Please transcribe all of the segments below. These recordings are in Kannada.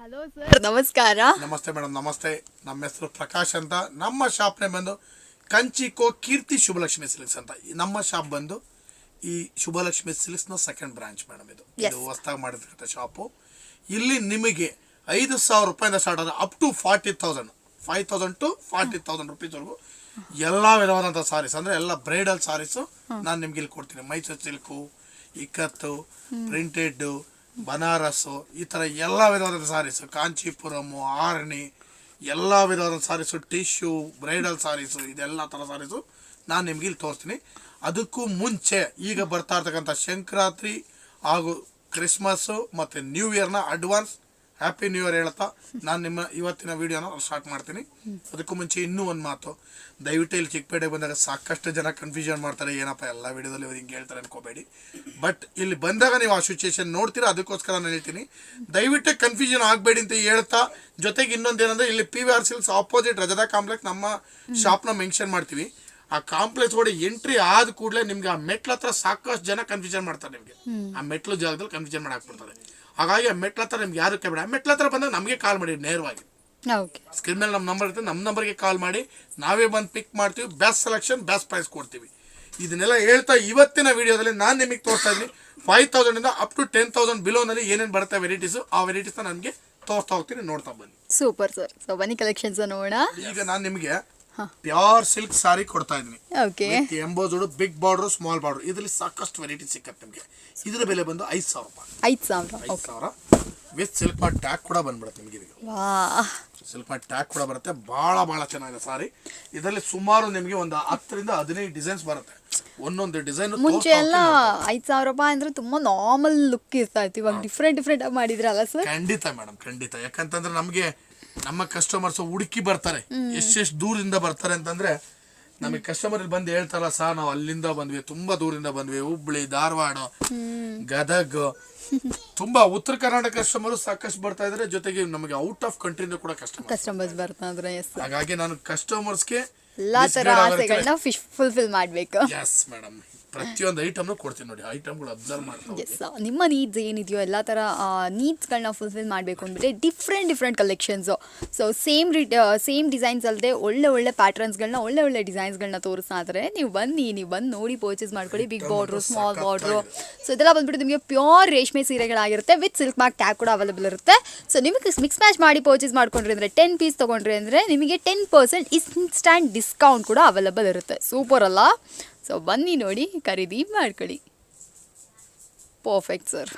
Hello sir. ನಮಸ್ಕಾರ. ನಮಸ್ತೆ ಮೇಡಮ್ ನಮಸ್ತೆ. ನಮ್ಮ ಹೆಸರು ಪ್ರಕಾಶ್ ಅಂತ. ನಮ್ಮ ಶಾಪ್ ನೇಮ್ ಬಂದು ಕಂಚಿಕೋ ಕೀರ್ತಿ ಶುಭಲಕ್ಷ್ಮಿ ಸಿಲ್ಕ್ಸ್ ಅಂತ. ಈ ನಮ್ಮ ಶಾಪ್ ಬಂದು ಈ ಶುಭಲಕ್ಷ್ಮಿ ಸಿಲ್ಕ್ಸ್ನ ಸೆಕೆಂಡ್ ಬ್ರಾಂಚ್ ಮೇಡಮ್ ಇದು. ಇದು ಹೊಸದಾಗಿ ಮಾಡಿರ್ತಕ್ಕಂಥ ಶಾಪು. ಇಲ್ಲಿ ನಿಮಗೆ ಐದು ಸಾವಿರ ರೂಪಾಯಿಂದ ಸ್ಟಾರ್ಟ್ ಆದ್ರೆ up to forty thousand five thousand to forty thousand ರುಪೀಸ್ವರೆಗೂ ಎಲ್ಲ ವಿಧವಾದಂಥ ಸಾರೀಸ್ ಅಂದರೆ ಎಲ್ಲ ಬ್ರೈಡಲ್ ಸಾರೀಸು ನಾನು ನಿಮ್ಗೆ ಇಲ್ಲಿ ಕೊಡ್ತೀನಿ. ಮೈಸೂರು ಸಿಲ್ಕು ಇಕ್ಕತ್ತು ಪ್ರಿಂಟೆಡ್ ಬನಾರಸ್ಸು ಈ ಥರ ಎಲ್ಲ ವಿಧವಾದ ಸಾರೀಸು. ಕಾಂಚೀಪುರಮು ಆರ್ಣಿ ಎಲ್ಲ ವಿಧವಾದ ಸಾರೀಸು, ಟಿಶ್ಯೂ, ಬ್ರೈಡಲ್ ಸಾರೀಸು, ಇದೆಲ್ಲ ಥರ ಸಾರೀಸು ನಾನು ನಿಮ್ಗೆ ಇಲ್ಲಿ ತೋರಿಸ್ತೀನಿ. ಅದಕ್ಕೂ ಮುಂಚೆ ಈಗ ಬರ್ತಾ ಇರ್ತಕ್ಕಂಥ ಸಂಕ್ರಾಂತಿ ಹಾಗೂ ಕ್ರಿಸ್ಮಸ್ಸು ಮತ್ತು ನ್ಯೂ ಇಯರ್ನ ಅಡ್ವಾನ್ಸ್ ಹ್ಯಾಪಿ ನ್ಯೂ ಇಯರ್ ಹೇಳ್ತಾ, ನಾನು ನಿಮ್ಮ ಇವತ್ತಿನ ವಿಡಿಯೋನ ಸ್ಟಾರ್ಟ್ ಮಾಡ್ತೀನಿ. ಅದಕ್ಕೂ ಮುಂಚೆ ಇನ್ನೂ ಒಂದು ಮಾತು. ದಯವಿಟ್ಟು ಇಲ್ಲಿ ಚಿಕ್ಕಪೇಟೆ ಬಂದಾಗ ಸಾಕಷ್ಟು ಜನ ಕನ್ಫ್ಯೂಷನ್ ಮಾಡ್ತಾರೆ, ಏನಪ್ಪ ಎಲ್ಲ ವಿಡಿಯೋದಲ್ಲಿ ಹಿಂಗೆ ಹೇಳ್ತಾರೆ ಅನ್ಕೋಬೇಡಿ. ಬಟ್ ಇಲ್ಲಿ ಬಂದಾಗ ನೀವು ಆ ಸಿಚುಯೇಷನ್ ನೋಡ್ತೀರಾ, ಅದಕ್ಕೋಸ್ಕರ ನಾನು ಹೇಳ್ತೀನಿ. ದಯವಿಟ್ಟು ಕನ್ಫ್ಯೂಷನ್ ಆಗಬೇಡಿ ಅಂತ ಹೇಳ್ತಾ, ಜೊತೆಗೆ ಇನ್ನೊಂದು ಏನಂದ್ರೆ ಇಲ್ಲಿ P V R silks opposite ರಜದಾ complex ನಮ್ಮ ಶಾಪ್ನ ಮೆನ್ಷನ್ ಮಾಡ್ತೀವಿ. ಆ ಕಾಂಪ್ಲೆಕ್ಸ್ ವಡೆ ಎಂಟ್ರಿ ಆದ ಕೂಡಲೇ ನಿಮ್ಗೆ ಆ ಮೆಟ್ಲ ಹತ್ರ ಸಾಕಷ್ಟು ಜನ ಕನ್ಫ್ಯೂಷನ್ ಮಾಡ್ತಾರೆ ನಿಮಗೆ. ಆ ಮೆಟ್ಲು ಜಾಗದಲ್ಲಿ ಕನ್ಫ್ಯೂಷನ್ ಮಾಡಾಕ್ಬಿಡ್ತಾರೆ ಹಾಗಾಗಿ ಆ ಮೆಟ್ಲ ಹತ್ರ ನಿಮ್ಗೆ ಯಾರು ಕೇಳಬೇಡ. ಮೆಟ್ಲ ಹತ್ರ ಬಂದಾಗ ನಮಗೆ ಕಾಲ್ ಮಾಡಿ ನೇರವಾಗಿ. ಸ್ಕ್ರೀನ್ ಮೇಲೆ ನಮ್ಮ ನಂಬರ್ ಇರುತ್ತೆ. ನಮ್ಮ ನಂಬರ್ಗೆ ಕಾಲ್ ಮಾಡಿ ನಾವೇ ಬಂದು ಪಿಕ್ ಮಾಡ್ತೀವಿ ಬೆಸ್ಟ್ ಸೆಲೆಕ್ಷನ್ ಬೆಸ್ಟ್ ಪ್ರೈಸ್ ಕೊಡ್ತೀವಿ. ಇದನ್ನೆಲ್ಲ ಹೇಳ್ತಾ ಇವತ್ತಿನ ವಿಡಿಯೋದಲ್ಲಿ ನಾನು ನಿಮಗೆ ತೋರಿಸ್ತಾ ಇದ್ದೀನಿ. ಫೈವ್ ತೌಸಂಡಿಂದ ಅಪ್ ಟು ಟೆನ್ ತೌಸಂಡ್ ಬಿಲೋನಲ್ಲಿ ಏನೇನು ಬರುತ್ತೆ ವೆರೈಟೀಸು ಆ ವೆರೈಟೀಸ್ನ ನನಗೆ ತೋರಿಸ್ತಾ ಹೋಗ್ತೀನಿ ನೋಡ್ತಾ ಬನ್ನಿ. ಸೂಪರ್ ಸರ್ ಸೊ ಬನ್ನಿ ಕಲೆಕ್ಷನ್ಸ್ ನೋಡೋಣ. ಈಗ ನಾನು ನಿಮಗೆ ಪ್ಯೂರ್ ಸಿಲ್ಕ್ ಸಾರಿ ಕೊಡ್ತಾ ಇದ್ದೀನಿ. Okay embossed big border small border ಇದರಲ್ಲಿ ಸಾಕಷ್ಟು ವೆರೈಟಿ ಸಿಕ್ಕತ್ತೆ ನಿಮಗೆ. ಇದರ ಬೆಲೆ ಬಂದು ಐದು ಸಾವಿರ ರೂಪಾಯಿ. ಐದು ಸಾವಿರ? ಐದು ಸಾವಿರ. ವಿತ್ ಸಿಲ್ಕ್ ಮಾರ್ಟ್ ಟ್ಯಾಗ್ ಕೂಡ ಬಂದ್ಬಿಡುತ್ತೆ ನಿಮಗೆ ಇದಕ್ಕೆ ವಾ ಸಿಲ್ಕ್ ಮಾರ್ಟ್ ಟ್ಯಾಗ್ ಕೂಡ ಬರುತ್ತೆ. ಭಾಳ ಭಾಳ ಚೆನ್ನಾಗಿದೆ ಸಾರಿ. ಇದರಲ್ಲಿ ಸುಮಾರು ನಿಮಗೆ ಒಂದು ಹತ್ತರಿಂದ ಹದಿನೈದು ಡಿಸೈನ್ಸ್ ಬರುತ್ತೆ. ಒಂದೊಂದು ಡಿಸೈನ್ ಮುಂಚೆ ಎಲ್ಲ ಐದು ಸಾವಿರ ರೂಪಾಯಿ ಅಂದ್ರೆ ತುಂಬಾ ನಾರ್ಮಲ್ ಲುಕ್ ಇರ್ತಾ ಇತ್ತು. ಇವಾಗ ಡಿಫ್ರೆಂಟ್ ಡಿಫ್ರೆಂಟ್ ಆಗಿ ಮಾಡಿದ್ರಲ್ಲ ಸರ್ ಖಂಡಿತ ಮೇಡಮ್ ಖಂಡಿತ. ಯಾಕಂತಂದ್ರೆ ನಮಗೆ ನಮ್ಮ ಕಸ್ಟಮರ್ಸ್ ಹುಡುಕಿ ಬರ್ತಾರೆ. ಎಷ್ಟೆಷ್ಟು ದೂರದಿಂದ ಬರ್ತಾರೆ ಅಂತಂದ್ರೆ ನಮಗೆ ಕಸ್ಟಮರ್ ಬಂದು ಹೇಳ್ತಾರಲ್ಲ ಸರ್ ನಾವು ಅಲ್ಲಿಂದ ಬಂದ್ವಿ ತುಂಬಾ ದೂರದಿಂದ ಬಂದ್ವಿ ಹುಬ್ಳಿ ಧಾರವಾಡ ಗದಗ್. ತುಂಬಾ ಉತ್ತರ ಕರ್ನಾಟಕ ಕಸ್ಟಮರ್ ಸಾಕಷ್ಟು ಬರ್ತಾ ಇದ್ರೆ ಜೊತೆಗೆ ನಮಗೆ ಔಟ್ ಆಫ್ ಕಂಟ್ರಿಯಿಂದ ಕೂಡ ಕಸ್ಟಮರ್ ಕಸ್ಟಮರ್ಸ್ ಬರ್ತಾ ಇದ್ರೆ ಹಾಗಾಗಿ ನಾನು ಕಸ್ಟಮರ್ಸ್ಗೆ ಎಲ್ಲಾ ತರ ಆಸೆಗಳನ್ನ ಫುಲ್ಫಿಲ್ ಮಾಡ್ಬೇಕು. ಎಸ್ ಮೇಡಮ್ ಪ್ರತಿಯೊಂದು ಐಟಮ್ನು ಕೊಡ್ತೀನಿ ನೋಡಿ. ಐಟಮ್ಗಳು ಅಬ್ಸರ್ವ್ ಎಸ್ ನಿಮ್ಮ ನೀಡ್ಸ್ ಏನಿದೆಯೋ ಎಲ್ಲ ಥರ ನೀಡ್ಸ್ಗಳನ್ನ ಫುಲ್ಫಿಲ್ ಮಾಡಬೇಕು ಅಂದ್ಬಿಟ್ಟು different different collections so same ರಿ ಸೇಮ್ ಡಿಸೈನ್ಸ್ ಅಲ್ಲದೆ ಒಳ್ಳೆ ಒಳ್ಳೆ ಪ್ಯಾಟರ್ನ್ಸ್ಗಳನ್ನ ಒಳ್ಳೆ ಒಳ್ಳೆ ಡಿಸೈನ್ಸ್ಗಳನ್ನ ತೋರಿಸ್ತಾ ಇದ್ದಾರೆ ನೀವು ಬನ್ನಿ ನೀವು ಬಂದು ನೋಡಿ ಪರ್ಚೇಸ್ ಮಾಡ್ಕೊಳ್ಳಿ. Big border small border so ಇದೆಲ್ಲ ಬಂದ್ಬಿಟ್ಟು ನಿಮಗೆ ಪ್ಯೂರ್ ರೇಷ್ಮೆ ಸೀರೆಗಳಾಗಿರುತ್ತೆ. ವಿತ್ ಸಿಲ್ಕ್ ಮಾರ್ಕ್ ಟ್ಯಾಗ್ ಕೂಡ ಅವೈಲೇಬಲ್ ಇರುತ್ತೆ. ಸೊ ನಿಮಗೆ ಮಿಕ್ಸ್ ಮ್ಯಾಚ್ ಮಾಡಿ ಪರ್ಚೇಸ್ ಮಾಡ್ಕೊಂಡ್ರಿ ಅಂದರೆ ಟೆನ್ ಪೀಸ್ ತೊಗೊಂಡ್ರಿ ಅಂದರೆ ನಿಮಗೆ ಟೆನ್ ಪರ್ಸೆಂಟ್ ಇನ್ಸ್ಟ್ಯಾಂಟ್ ಡಿಸ್ಕೌಂಟ್ ಕೂಡ ಅವೈಲೇಬಲ್ ಇರುತ್ತೆ. ಸೂಪರ್ ಅಲ್ಲ? ಸೊ ಬನ್ನಿ ನೋಡಿ ಖರೀದಿ ಮಾಡ್ಕೊಳ್ಳಿ. ಪರ್ಫೆಕ್ಟ್ ಸರ್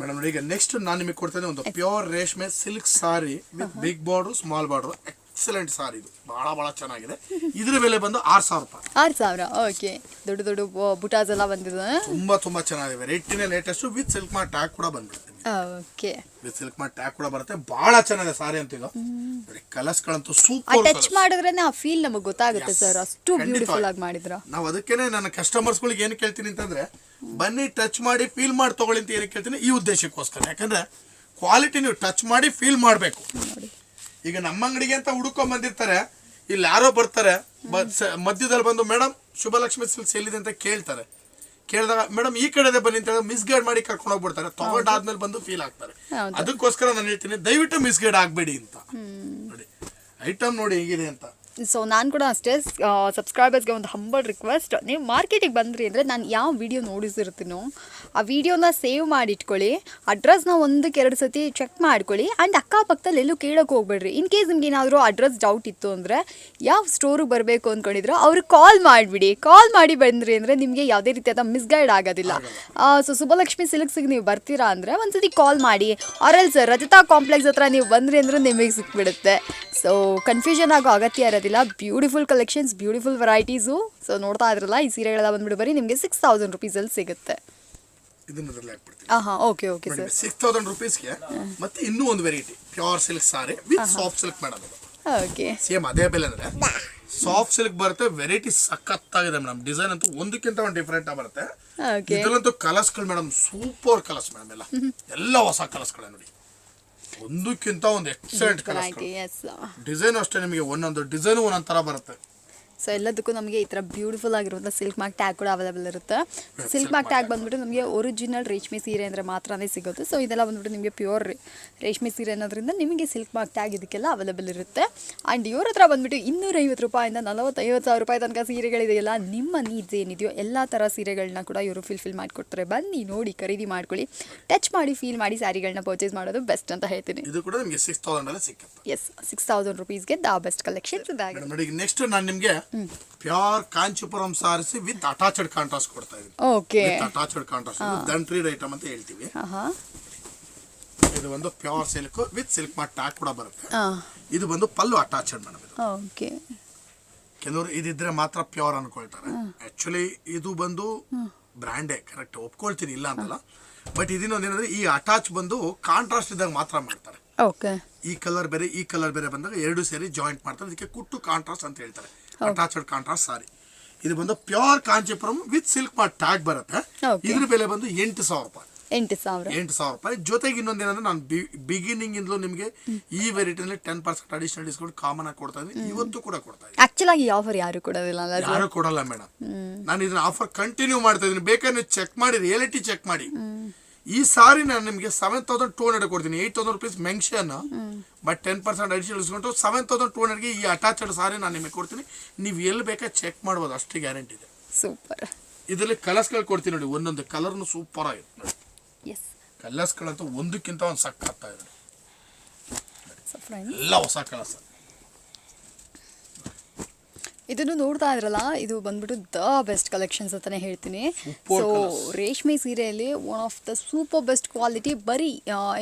ಮೇಡಮ್ ಈಗ ನೆಕ್ಸ್ಟ್ ನಾನು ನಿಮಗೆ ಕೊಡ್ತೇನೆ ಒಂದು ಪ್ಯೂರ್ ರೇಷ್ಮೆ silk sari with big border small border excellent sari ಇದು. ಬಹಳ ಬಹಳ ಚೆನ್ನಾಗಿದೆ. ಇದರ ಬೆಲೆ ಬಂದು ಆರು ಸಾವಿರ ರೂಪಾಯಿ. ಆರು ಸಾವಿರ ಓಕೆ ದೊಡ್ಡ ದೊಡ್ಡ ಬುಟಾಸ್ ಎಲ್ಲ ಬಂದಿದೆ. ತುಂಬಾ ತುಂಬಾ ಚೆನ್ನಾಗಿದೆ. ರೇಟಿನ latest with silk mart tag ಕೂಡ ಬಂದ್ಬಿಡುತ್ತೆ ಓಕೆ. ಸಿಲ್ಕ್ ಮಾರ್ಟ್ ಟ್ಯಾಗ್ ಕೂಡ ಬರುತ್ತೆ. ಬಹಳ ಚೆನ್ನಾಗಿದೆ ಸಾರಿ ಅಂತ ಇದು. ನೋಡಿ ಕಲರ್ಸ್ಗಳಂತೂ ಸೂಪರ್ ಟಚ್ ಮಾಡಿದ್ರೆ ಆ ಫೀಲ್ ನಮಗೆ ಗೊತ್ತಾಗುತ್ತೆ. ಸರ್ ಅಷ್ಟು ಬ್ಯೂಟಿಫುಲ್ ಆಗಿ ಮಾಡಿದ್ರ. ನಾವು ಅದಕ್ಕೇನೆ ನನ್ನ ಕಸ್ಟಮರ್ಸ್ಗಳಿಗೆ ಏನು ಕೇಳ್ತೀನಿ ಅಂತಂದ್ರೆ ಬನ್ನಿ ಟಚ್ ಮಾಡಿ ಫೀಲ್ ಮಾಡಿ ತಗೊಳ್ಳಿ ಅಂತ ಏನು ಕೇಳ್ತೀನಿ ಈ ಉದ್ದೇಶಕ್ಕೋಸ್ಕರ. ಯಾಕಂದ್ರೆ ಕ್ವಾಲಿಟಿ ನೀವು ಟಚ್ ಮಾಡಿ ಫೀಲ್ ಮಾಡಬೇಕು. ಈಗ ನಮ್ಮ ಅಂಗಡಿಗೆ ಅಂತ ಹುಡುಕೊಂಡ್ ಬಂದಿರ್ತಾರೆ ಇಲ್ಲಿ ಯಾರೋ ಬರ್ತಾರೆ ಮಧ್ಯದಲ್ಲಿ ಬಂದು ಮೇಡಮ್ ಶುಭಲಕ್ಷ್ಮಿ ಸಿಲ್ಕ್ಸ್ ಎಲ್ಲಿದೆ ಅಂತ ಕೇಳ್ತಾರೆ. ಕೇಳಿದಾಗ ಮೇಡಮ್ ಈ ಕಡೆದೇ ಬನ್ನಿ ಅಂತ ಹೇಳಿ ಮಿಸ್ಗೈಡ್ ಮಾಡಿ ಕರ್ಕೊಂಡು ಹೋಗ್ಬಿಡ್ತಾರೆ. ತಗೊಂಡಾದ್ಮೇಲೆ ಬಂದು ಫೀಲ್ ಆಗ್ತಾರೆ. ಅದಕ್ಕೋಸ್ಕರ ನಾನು ಹೇಳ್ತೀನಿ ದಯವಿಟ್ಟು ಮಿಸ್ಗೈಡ್ ಆಗಬೇಡಿ ಅಂತ. ನೋಡಿ ಐಟಮ್ ನೋಡಿ ಹೇಗಿದೆ ಅಂತ. ಸೊ ನಾನು ಕೂಡ ಅಷ್ಟೇ ಸಬ್ಸ್ಕ್ರೈಬರ್ಸ್ಗೆ ಒಂದು ಹಂಬಲ್ ರಿಕ್ವೆಸ್ಟ್ ನೀವು ಮಾರ್ಕೆಟಿಗೆ ಬಂದ್ರಿ ಅಂದರೆ ನಾನು ಯಾವ ವಿಡಿಯೋ ನೋಡಿಸಿರ್ತೀನೋ, ಆ ವಿಡಿಯೋನ ಸೇವ್ ಮಾಡಿ ಇಟ್ಕೊಳ್ಳಿ ಅಡ್ರೆಸ್ನ ಒಂದಕ್ಕೆ ಎರಡು ಸತಿ ಚೆಕ್ ಮಾಡ್ಕೊಳ್ಳಿ. ಆ್ಯಂಡ್ ಅಕ್ಕಪಕ್ಕದಲ್ಲಿ ಎಲ್ಲೂ ಕೇಳೋಕೆ ಹೋಗ್ಬೇಡ್ರಿ. ಇನ್ ಕೇಸ್ ನಿಮ್ಗೆ ಏನಾದರೂ ಅಡ್ರೆಸ್ ಡೌಟ್ ಇತ್ತು ಅಂದರೆ, ಯಾವ ಸ್ಟೋರಿಗೆ ಬರಬೇಕು ಅಂದ್ಕೊಂಡಿದ್ರು ಅವ್ರಿಗೆ ಕಾಲ್ ಮಾಡಿಬಿಡಿ. ಕಾಲ್ ಮಾಡಿ ಬಂದ್ರಿ ಅಂದರೆ ನಿಮಗೆ ಯಾವುದೇ ರೀತಿಯಾದ ಮಿಸ್ಗೈಡ್ ಆಗೋದಿಲ್ಲ. ಸೊ ಸುಬ್ಬಲಕ್ಷ್ಮಿ ಸಿಲ್ಕ್ಸಿಗೆ ನೀವು ಬರ್ತೀರಾ ಅಂದರೆ ಒಂದ್ಸತಿ ಕಾಲ್ ಮಾಡಿ. ಆರಲ್ ಸರ್ ರಜತಾ ಕಾಂಪ್ಲೆಕ್ಸ್ ಹತ್ರ ನೀವು ಬಂದ್ರಿ ಅಂದರೆ ನಿಮಗೆ ಸಿಕ್ಬಿಡುತ್ತೆ. ಸೊ ಕನ್ಫ್ಯೂಷನ್ ಆಗೋ ಅಗತ್ಯ ಇರೋದಿಲ್ಲ. Beautiful collections beautiful varieties so ನೋಡ್ತಾ ಇದ್ರಲ್ಲ ಈ ಸೀರೆಗಳೆಲ್ಲ ಬಂದ್ಬಿಟ್ಟು ಬರೀ ನಿಮಗೆ ಸಿಕ್ಸ್ ತೌಸಂಡ್ ರುಪೀಸಲ್ಲಿ ಸಿಗುತ್ತೆ. Okay okay sir six thousand ರುಪೀಸ್ಗೆ ಮತ್ತೆ ಇನ್ನೂ ಒಂದು variety pure silk sari with soft silk madam okay same ಅದೇ ಬೆಲೆ ಅಂದ್ರೆ ಸಾಫ್ಟ್ ಸಿಲ್ಕ್ ಬರುತ್ತೆ ವೆರೈಟಿ ಸಖತ್ತಾಗಿದೆ ಮೇಡಮ್ ಡಿಸೈನ್ ಅಂತೂ ಒಂದಕ್ಕಿಂತ ಒಂದು ಡಿಫ್ರೆಂಟ್ ಆಗಿ ಬರುತ್ತೆ. ಇದರಲ್ಲಂತೂ ಕಲರ್ಸ್ಗಳು ಮೇಡಮ್ ಸೂಪರ್ ಕಲರ್ಸ್ ಮೇಡಮ್ ಎಲ್ಲ. ಎಲ್ಲ ಹೊಸ ಕಲರ್ಸ್ಗಳೇ ನೋಡಿ. ಒಂದಕ್ಕಿಂತ ಒಂದು ಎಕ್ಸಲೆಂಟ್ ಕಲರ್ ಎಸ್ ಡಿಸೈನ್ ಅಷ್ಟೇ ನಿಮಗೆ ಒಂದೊಂದು ಡಿಸೈನ್ ಒಂದೊಂದು ಥರ ಬರುತ್ತೆ. ಸೊ ಎಲ್ಲದಕ್ಕೂ ನಮಗೆ ಈ ಥರ ಬ್ಯೂಟಿಫುಲ್ ಆಗಿರುವಂಥ ಸಿಲ್ಕ್ ಮಾರ್ಕ್ ಟ್ಯಾಗ್ ಕೂಡ ಅವೈಲೇಬಲ್ ಇರುತ್ತೆ. ಸಿಲ್ಕ್ ಮಾರ್ಕ್ ಟ್ಯಾಗ್ ಬಂದ್ಬಿಟ್ಟು ನಮಗೆ ಒರಿಜಿನಲ್ ರೇಷ್ಮೆ ಸೀರೆ ಅಂದರೆ ಮಾತ್ರನೇ ಸಿಗುತ್ತೆ ಸೊ ಇದೆಲ್ಲ ಬಂದ್ಬಿಟ್ಟು ನಿಮಗೆ ಪ್ಯೂರ್ ರೇಷ್ಮೆ ಸೀರೆ ಅನ್ನೋದ್ರಿಂದ ನಿಮಗೆ ಸಿಲ್ಕ್ ಮಾರ್ಕ್ ಟ್ಯಾಗ್ ಇದಕ್ಕೆಲ್ಲ ಅವೈಲೇಬಲ್ ಇರುತ್ತೆ. ಆ್ಯಂಡ್ ಇವ್ರ ಹತ್ರ ಬಂದ್ಬಿಟ್ಟು ಇನ್ನೂರೈವತ್ತು ರೂಪಾಯಿಂದ ನಲವತ್ತೈವತ್ತು ಸಾವಿರ ರೂಪಾಯಿ ತನಕ ಸೀರೆಗಳಿದೆಯಲ್ಲ ನಿಮ್ಮ ನೀಡ್ಸ್ ಏನಿದೆಯೋ ಎಲ್ಲ ಥರ ಸೀರೆಗಳನ್ನ ಕೂಡ ಇವರು ಫಿಲ್ಫಿಲ್ ಮಾಡಿಕೊಡ್ತಾರೆ. ಬನ್ನಿ ನೋಡಿ ಖರೀದಿ ಮಾಡ್ಕೊಳ್ಳಿ. ಟಚ್ ಮಾಡಿ ಫೀಲ್ ಮಾಡಿ ಸ್ಯಾರಿಗಳನ್ನ ಪರ್ಚೇಸ್ ಮಾಡೋದು ಬೆಸ್ಟ್ ಅಂತ ಹೇಳ್ತೀನಿ. ಇದು ಕೂಡ ನಿಮಗೆ ಸಿಕ್ಸ್ ತೌಸಂಡ್ ಸಿಕ್ಕತ್ತೆ. ಎಸ್ ಸಿಕ್ಸ್ ತೌಸಂಡ್ ರುಪೀಸ್ಗೆ ದ ಬೆಸ್ಟ್ ಕಲೆಕ್ಷನ್ ನೋಡಿ ನೆಕ್ಸ್ಟ್ ನಾನು ನಿಮಗೆ ಪ್ಯೂರ್ ಕಾಂಚಿಪುರಂ ಸಾರಿಸಿ ವಿತ್ ಅಟಾಚ್ಡ್ ಕಾಂಟ್ರಾಸ್ಟ್ ಕೊಡ್ತಾ ಇದೀವಿ ಓಕೆ ಅಟಾಚ್ಡ್ ಕಾಂಟ್ರಾಸ್ಟ್ ದಂಟ್ರೀಡ್ ಐಟಮ್ ಅಂತ ಹೇಳ್ತೀವಿ. ಇದು ಒಂದು pure silk with silk mark tag ಕೂಡ ಬರುತ್ತೆ. ಇದು ಬಂದು ಪಲ್ಲು ಅಟಾಚ್ಡ್ ಮೇಡಮ್ ಇದು. ಓಕೆ ಕೆಲವರು ಇದಿದ್ರೆ ಮಾತ್ರ ಪ್ಯೂರ್ ಅನ್ಕೊಳ್ತಾರೆ. ಆಕ್ಚುಲಿ ಇದು ಬಂದು ಬ್ರ್ಯಾಂಡೇ ಕರೆಕ್ಟ್ ಒಪ್ಕೊಳ್ತೀನಿ ಇಲ್ಲ ಅಂತಲ್ಲ. ಬಟ್ ಇದನ್ನೊಂದು ಏನಂದ್ರೆ ಈ ಅಟಾಚ್ ಬಂದು ಕಾಂಟ್ರಾಸ್ಟ್ ಇದ್ದಾಗ ಮಾತ್ರ ಮಾಡ್ತಾರೆ. ಓಕೆ ಈ ಕಲರ್ ಬೇರೆ ಈ ಕಲರ್ ಬೇರೆ ಬಂದಾಗ ಎರಡು ಸೇರಿ ಜಾಯಿಂಟ್ ಮಾಡ್ತಾರೆ. ಅದಕ್ಕೆ ಕುಟ್ಟು ಕಾಂಟ್ರಾಸ್ಟ್ ಅಂತ ಹೇಳ್ತಾರೆ. Attached contrast sari. ಇದು ಬಂದು ಪ್ಯೂರ್ ಕಾಂಚೀಪುರಂ ವಿತ್ ಸಿಲ್ಕ್ ಮಾಡ್ ಟ್ಯಾಗ್ ಬರುತ್ತೆ. ಇದ್ರ ಬೆಲೆ ಬಂದು ಎಂಟು ಸಾವಿರ ರೂಪಾಯಿ. ಎಂಟು ಸಾವಿರ. ಎಂಟು ಸಾವಿರ ರೂಪಾಯಿ. ಜೊತೆಗೆ ಇನ್ನೊಂದು ಏನಂದ್ರೆ ನಾನು ಬಿಗಿನಿಂಗ್ ಇಂದಲೂ ನಿಮಗೆ ಈ ವೆರೈಟಿನಲ್ಲಿ ten percent additional discount common ಆಗಿ ಕೊಡ್ತಾ ಇದ್ದೀನಿ. ಇವತ್ತು ಕೂಡ ಕೊಡ್ತಾ ಇದ್ದೀನಿ. ಆಕ್ಚುಲ್ ಆಗಿ ಆಫರ್ ಯಾರು ಕೊಡೋದಿಲ್ಲ ಯಾರು ಕೊಡಲ್ಲ ಮೇಡಮ್ ನಾನು ಇದನ್ನ ಆಫರ್ ಕಂಟಿನ್ಯೂ ಮಾಡ್ತಾ ಇದ್ದೀನಿ. ಬೇಕಾದ್ರೆ ಚೆಕ್ ಮಾಡಿ ರಿಯಾಲಿಟಿ ಚೆಕ್ ಮಾಡಿ. ಈ ಸಾರಿ ನಾನು ನಿಮಗೆ ಸೆವೆನ್ ತೌಸಂಡ್ ಟೂ ಹಂಡ್ರೆಡ್ ಕೊಡ್ತೀನಿ. Eight thousand rupees mention but ten percent additional ಇಸ್ಕೊಂಡು ಸೆವೆನ್ ತೌಸಂಡ್ ಟೂ ಹಂಡ್ರೆಡ್ಗೆ ಈ ಅಟ್ಯಾಚ್ಡ್ ಸಾರಿ ನಾನು ನಿಮಗೆ ಕೊಡ್ತೀನಿ. ನೀವು ಎಲ್ಲಿ ಬೇಕಾ ಚೆಕ್ ಮಾಡ್ಬೋದು ಅಷ್ಟು ಗ್ಯಾರಂಟಿ ಇದೆ. ಸೂಪರ್ ಇದರಲ್ಲಿ ಕಲರ್ಸ್ಗಳು ಕೊಡ್ತೀನಿ ನೋಡಿ ಒಂದೊಂದು ಕಲರ್ನು ಸೂಪರ್ ಆಗಿದೆ ನೋಡಿ ಕಲರ್ಸ್ಗಳಂತೂ ಒಂದಕ್ಕಿಂತ ಒಂದು ಸಕ್ಕತ್ತಾ ಇದೆ ಫ್ರೆಂಡ್ ಎಲ್ಲ ಹೊಸ ಕಲರ್ಸ್ ಇದನ್ನು ನೋಡ್ತಾ ಇದ್ರಲ್ಲ ಇದು ಬಂದ್ಬಿಟ್ಟು ದ ಬೆಸ್ಟ್ ಕಲೆಕ್ಷನ್ಸ್ ಅಂತಾನೆ ಹೇಳ್ತೀನಿ. ಸೊ. ರೇಷ್ಮೆ ಸೀರೆಯಲ್ಲಿ one of the super best quality ಬರೀ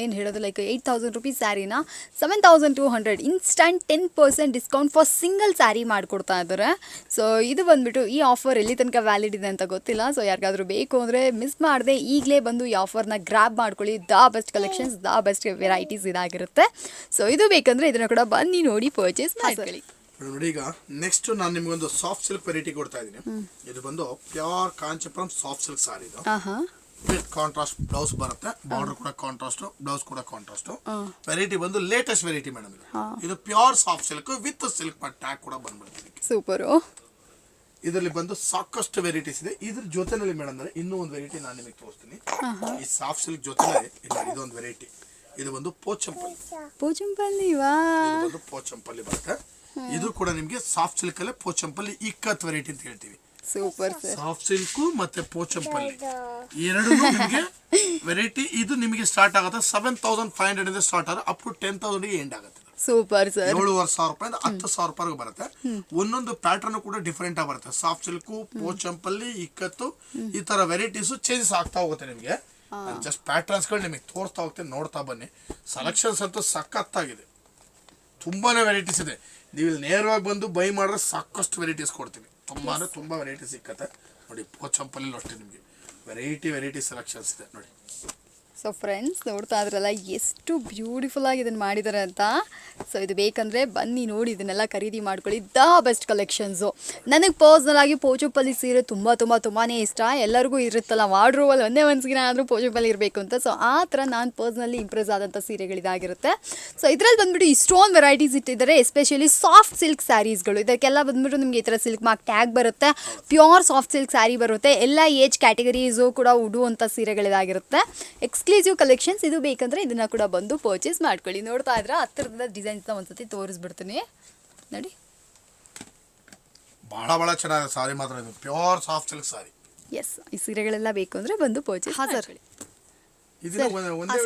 ಏನು ಹೇಳೋದು like eight thousand rupees ಸ್ಯಾರಿನ seven thousand two hundred instant ten percent discount for single sari ಮಾಡಿಕೊಡ್ತಾ ಇದ್ದಾರೆ. ಸೊ ಇದು ಬಂದ್ಬಿಟ್ಟು ಈ ಆಫರ್ ಎಲ್ಲಿ ತನಕ ವ್ಯಾಲಿಡ್ ಇದೆ ಅಂತ ಗೊತ್ತಿಲ್ಲ. ಸೊ ಯಾರಿಗಾದ್ರೂ ಬೇಕು ಅಂದರೆ ಮಿಸ್ ಮಾಡದೆ ಈಗಲೇ ಬಂದು ಈ ಆಫರ್ನ ಗ್ರ್ಯಾಬ್ ಮಾಡ್ಕೊಳ್ಳಿ. The best collections the best varieties ಇದಾಗಿರುತ್ತೆ. ಸೊ ಇದು ಬೇಕಂದ್ರೆ ಇದನ್ನು ಕೂಡ ಬನ್ನಿ ನೋಡಿ ಪರ್ಚೇಸ್ ಮಾಡ್ಕೊಳ್ಳಿ. ನೋಡಿ ಈಗ ನೆಕ್ಸ್ಟ್ ನಾನು ನಿಮ್ಗೊಂದು ಸಾಫ್ಟ್ ಸಿಲ್ಕ್ ವೆರೈಟಿ ಕೊಡ್ತಾ ಇದ್ದೀನಿ. ಇದು ಬಂದು pure Kanchipuram soft silk sari ಇದು. ವಿತ್ ಕಾಂಟ್ರಾಸ್ಟ್ ಬ್ಲೌಸ್ ಬರುತ್ತೆ. ಬಾರ್ಡರ್ ಕೂಡ ಕಾಂಟ್ರಾಸ್ಟ್ ಬ್ಲೌಸ್ ಕೂಡ ಕಾಂಟ್ರಾಸ್ಟ್ ವೆರೈಟಿ ಬಂದು ಲೇಟೆಸ್ಟ್ ವೆರೈಟಿ ಮೇಡಮ್ ಇದು. Pure soft silk with silk tag ಕೂಡ ಬಂದ್ಬಿಡ್ತೀನಿ ಸೂಪರ್ ಇದರಲ್ಲಿ ಬಂದು ಸಾಕಷ್ಟು ವೆರೈಟೀಸ್ ಇದೆ. ಇದ್ರ ಜೊತೆನಲ್ಲಿ ಮೇಡಮ್ ಅಂದ್ರೆ ಇನ್ನೂ ಒಂದು ವೆರೈಟಿ ನಾನು ನಿಮಗೆ ತೋರಿಸ್ತೀನಿ. ಈ ಸಾಫ್ಟ್ ಸಿಲ್ಕ್ ಜೊತೆನೇ ಇದು ಇದೊಂದು ವೆರೈಟಿ ಇದು ಬಂದು ಪೋಚಂಪಲ್ಲಿ. ಪೋಚಂಪಲ್ಲಿ ವಾ. ಇದು ಬಂದು ಪೋಚಂಪಲ್ಲಿ ಬರುತ್ತೆ. ಇದು ಕೂಡ ನಿಮಗೆ ಸಾಫ್ಟ್ ಸಿಲ್ಕ್ ಅಲ್ಲೇ ಪೋಚಂಪಲ್ಲಿ ಇಕ್ಕತ್ ವೆರೈಟಿ ಅಂತ ಹೇಳ್ತೀವಿ. ಸೂಪರ್ ಸರ್ ಸಾಫ್ಟ್ ಸಿಲ್ಕ್ ಮತ್ತೆ ಪೋಚಂಪಲ್ಲಿ ಎರಡು ನಿಮಗೆ ವೆರೈಟಿ ಇದು ನಿಮಗೆ ಸ್ಟಾರ್ಟ್ ಆಗುತ್ತೆ ಸೆವೆನ್ ತೌಸಂಡ್ ಫೈವ್ ಹಂಡ್ರೆಡ್ ಇಂದ ಸ್ಟಾರ್ಟ್ ಆದ್ರೆ up to ten thousand end ಆಗುತ್ತೆ. ಸೂಪರ್ ಸರ್ ಏಳುವರೆ ಸಾವಿರ ರೂಪಾಯಿಂದ ಹತ್ತು ಸಾವಿರ ರೂಪಾಯಿ ಬರುತ್ತೆ. ಒಂದೊಂದು ಪ್ಯಾಟರ್ನ್ ಕೂಡ ಡಿಫ್ರೆಂಟ್ ಆಗಿ ಬರುತ್ತೆ. ಸಾಫ್ಟ್ ಸಿಲ್ಕ್ ಪೋಚಂಪಲ್ಲಿ ಇಕ್ಕತ್ತು ಈ ತರ ವೆರೈಟೀಸ್ ಚೇಂಜಸ್ ಆಗ್ತಾ ಹೋಗುತ್ತೆ ನಿಮಗೆ. ಜಸ್ಟ್ ಪ್ಯಾಟರ್ನ್ಸ್ಗಳು ನಿಮಗೆ ತೋರಿಸ್ತಾ ಹೋಗ್ತೀನಿ ನೋಡ್ತಾ ಬನ್ನಿ. ಸೆಲೆಕ್ಷನ್ಸ್ ಅಂತೂ ಸಖತ್ತಾಗಿದೆ. ತುಂಬಾನೇ ವೆರೈಟೀಸ್ ಇದೆ. ನೀವು ಇಲ್ಲಿ ನೇರವಾಗಿ ಬಂದು ಬೈ ಮಾಡಿದ್ರೆ ಸಾಕಷ್ಟು ವೆರೈಟೀಸ್ ಕೊಡ್ತೀನಿ ತುಂಬಾ ಅಂದರೆ ತುಂಬಾ ವೆರೈಟಿ ಸಿಕ್ಕತ್ತೆ. ನೋಡಿ ಪೋಚಂಪಲ್ಲಿ ಅಷ್ಟೇ ನಿಮಗೆ. ವೆರೈಟಿ ವೆರೈಟಿ ಸೆಲೆಕ್ಷನ್ಸ್ ಇದೆ. ನೋಡಿ. ಸೊ ಫ್ರೆಂಡ್ಸ್ ನೋಡ್ತಾ ಇದ್ರಲ್ಲ, ಎಷ್ಟು ಬ್ಯೂಟಿಫುಲ್ ಆಗಿ ಇದನ್ನು ಮಾಡಿದ್ದಾರೆ ಅಂತ. ಸೊ ಇದು ಬೇಕಂದರೆ ಬನ್ನಿ ನೋಡಿ, ಇದನ್ನೆಲ್ಲ ಖರೀದಿ ಮಾಡ್ಕೊಳ್ಳಿ. ದ ಬೆಸ್ಟ್ ಕಲೆಕ್ಷನ್ಸು ನನಗೆ ಪರ್ಸ್ನಲ್ ಆಗಿ ಪೋಚುಪಲ್ಲಿ ಸೀರೆ ತುಂಬ ತುಂಬ ತುಂಬಾ ಇಷ್ಟ. ಎಲ್ಲರಿಗೂ ಇರುತ್ತಲ್ಲ ವಾರ್ಡ್ರೋವಲ್ಲಿ ಒಂದೇ ಒಂದ್ಸಿನ ಆದರೂ ಪೋಚುಪಲ್ಲಿ ಇರಬೇಕು ಅಂತ. ಸೊ ಆ ಥರ ನಾನು ಪರ್ಸ್ನಲ್ಲಿ ಇಂಪ್ರೆಸ್ ಆದಂಥ ಸೀರೆಗಳಿದಾಗಿರುತ್ತೆ ಸೊ ಇದರಲ್ಲಿ ಬಂದುಬಿಟ್ಟು ಇಷ್ಟೊಂದು ವೆರೈಟೀಸ್ ಇಟ್ಟಿದ್ದಾರೆ ಎಸ್ಪೆಷಲಿ ಸಾಫ್ಟ್ ಸಿಲ್ಕ್ ಸ್ಯಾರೀಸ್ಗಳು ಇದಕ್ಕೆಲ್ಲ ಬಂದುಬಿಟ್ಟು ನಿಮಗೆ ಈ ಥರ ಸಿಲ್ಕ್ ಮಾರ್ಕ್ ಟ್ಯಾಗ್ ಬರುತ್ತೆ. ಪ್ಯೂರ್ ಸಾಫ್ಟ್ ಸಿಲ್ಕ್ ಸ್ಯಾರಿ ಬರುತ್ತೆ. ಎಲ್ಲ ಏಜ್ ಕ್ಯಾಟಗರೀಸು ಕೂಡ ಉಡುವಂಥ ಸೀರೆಗಳಿದಾಗಿರುತ್ತೆ. ಎಕ್ಸ್ಕ್ಲೂಸಿವ್ ಕಲೆಕ್ಷನ್ಸ್ ಇದು ಬೇಕಂದ್ರೆ ಇದನ್ನ ಕೂಡ ಬಂದು ಪರ್ಚೇಸ್ ಮಾಡ್ಕೊಳ್ಳಿ. ನೋಡ್ತಾ ಇದ್ರೆ ಹತ್ತಿರದ ಡಿಸೈನ್ಸ್ನ ಒಂದ್ಸತಿ ತೋರಿಸ್ಬಿಡ್ತೀನಿ. ನೋಡಿ. ಬಹಳ ಬಹಳ ಚೆನ್ನಾಗಿದೆ ಸಾರಿ ಮಾತ್ರ ಇದು. Pure soft silk sari. Yes ಈ ಸೀರೆಗಳೆಲ್ಲ ಬೇಕು ಅಂದ್ರೆ ಬಂದು ಪರ್ಚೇಸ್ ಇದನ್ನ ಒಂದೇ- ಒಂದೇ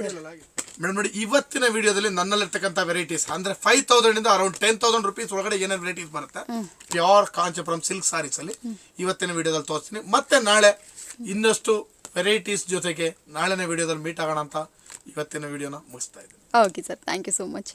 ಮೇಡಮ್ ನೋಡಿ ಇವತ್ತಿನ ವಿಡಿಯೋದಲ್ಲಿ ನನ್ನಲ್ಲಿರ್ತಕ್ಕಂಥ ವೆರೈಟೀಸ್ ಅಂದ್ರೆ ಫೈವ್ ತೌಸಂಡ್ ಇಂದ ಅರೌಂಡ್ ಟೆನ್ ತೌಸಂಡ್ ರುಪೀಸ್ ಒಳಗಡೆ ಏನೇನು ವೆರೈಟೀಸ್ ಬರುತ್ತೆ? ಪ್ಯೂರ್ ಕಾಂಚಪುರಂ ಸಿಲ್ಕ್ ಸಾರೀಸ್ ಅಲ್ಲಿ ಇವತ್ತಿನ ವಿಡಿಯೋದಲ್ಲಿ ತೋರಿಸ್ತೀನಿ. ಮತ್ತೆ ನಾಳೆ ಇನ್ನಷ್ಟು ವೆರೈಟೀಸ್ ಜೊತೆಗೆ ನಾಳೆನ ವಿಡಿಯೋದಲ್ಲಿ ಮೀಟ್ ಆಗೋಣ ಅಂತ ಇವತ್ತಿನ ವಿಡಿಯೋನ ಮುಗಿಸ್ತಾ ಇದ್ದೀನಿ. Okay sir thank you so much